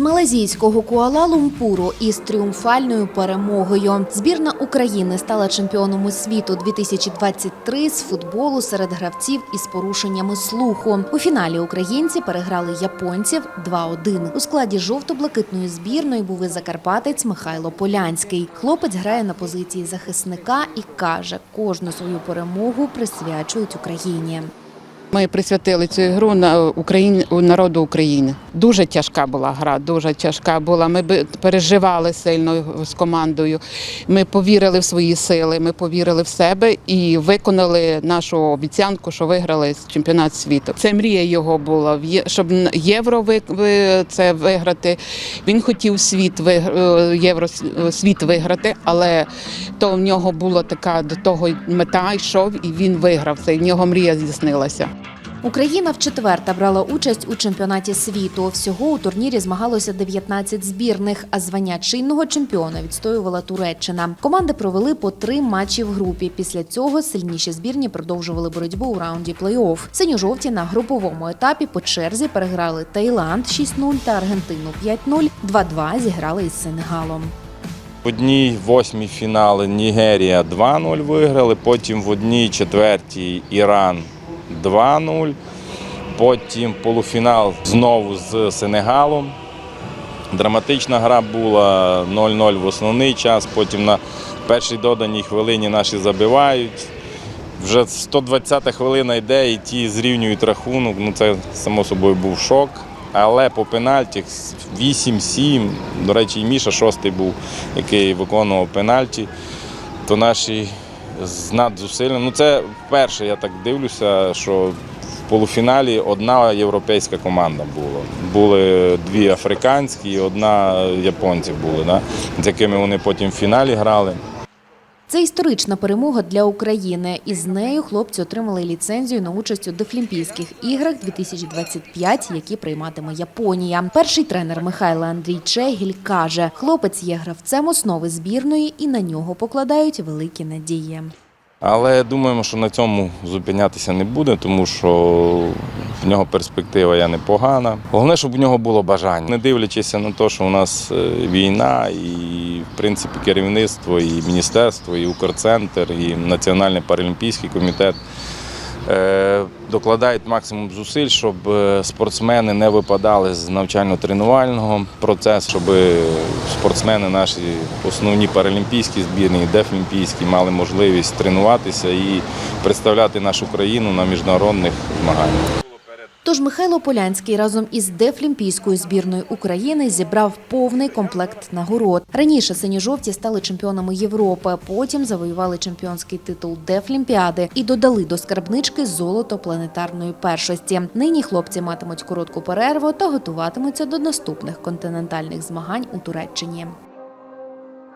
Малазійського Куала-Лумпуру із тріумфальною перемогою збірна України стала чемпіоном світу 2023 з футболу серед гравців із порушеннями слуху. У фіналі українці переграли японців 2-1. У складі жовто-блакитної збірної був і закарпатець Михайло Полянський. Хлопець грає на позиції захисника і каже, кожну свою перемогу присвячують Україні. Ми присвятили цю ігру на Україні народу України. Дуже тяжка була гра, дуже тяжка була. Ми переживали сильно з командою. Ми повірили в свої сили, ми повірили в себе і виконали нашу обіцянку, що виграли чемпіонат світу. Це мрія його була щоб євро це виграти. Він хотів світ е, євро світ виграти, але то в нього була така до того мета йшов, і він виграв це. В нього мрія здійснилася. Україна вчетверта брала участь у чемпіонаті світу. Всього у турнірі змагалося 19 збірних, а звання чинного чемпіона відстоювала Туреччина. Команди провели по три матчі в групі. Після цього сильніші збірні продовжували боротьбу у раунді плей-офф. Синьо-жовті на груповому етапі по черзі переграли Таїланд 6-0 та Аргентину 5-0. 2-2 зіграли із Сенегалом. В одній восьмій фінали Нігерія 2-0 виграли, потім в одній четвертій Іран 2-0, потім полуфінал знову з Сенегалом. Драматична гра була 0-0 в основний час, потім на першій доданій хвилині наші забивають. Вже 120-та хвилина йде і ті зрівнюють рахунок. Ну це само собою був шок. Але по пенальті 8-7, до речі, і Міша шостий був, який виконував пенальті, то наші з надзусиллям. Ну це вперше, я так дивлюся, що в полуфіналі одна європейська команда була. Були дві африканські і одна японців були, да? з якими вони потім в фіналі грали. Це історична перемога для України. І з нею хлопці отримали ліцензію на участь у Дефлімпійських іграх 2025, які прийматиме Японія. Перший тренер Михайло Андрій Чегіль каже, хлопець є гравцем основи збірної і на нього покладають великі надії. Але думаємо, що на цьому зупинятися не буде, тому що в нього перспектива є непогана. Головне, щоб у нього було бажання, не дивлячись на те, що у нас е, війна, і в принципі керівництво, і міністерство, і Укрцентр, і Національний паралімпійський комітет. е, Докладають максимум зусиль, щоб е, спортсмени не випадали з навчально-тренувального процесу, щоб спортсмени наші основні паралімпійські збірні, дефлімпійські мали можливість тренуватися і представляти нашу країну на міжнародних змаганнях. Тож Михайло Полянський разом із Дефлімпійською збірною України зібрав повний комплект нагород. Раніше сині-жовті стали чемпіонами Європи, потім завоювали чемпіонський титул Дефлімпіади і додали до скарбнички золото планетарної першості. Нині хлопці матимуть коротку перерву та готуватимуться до наступних континентальних змагань у Туреччині.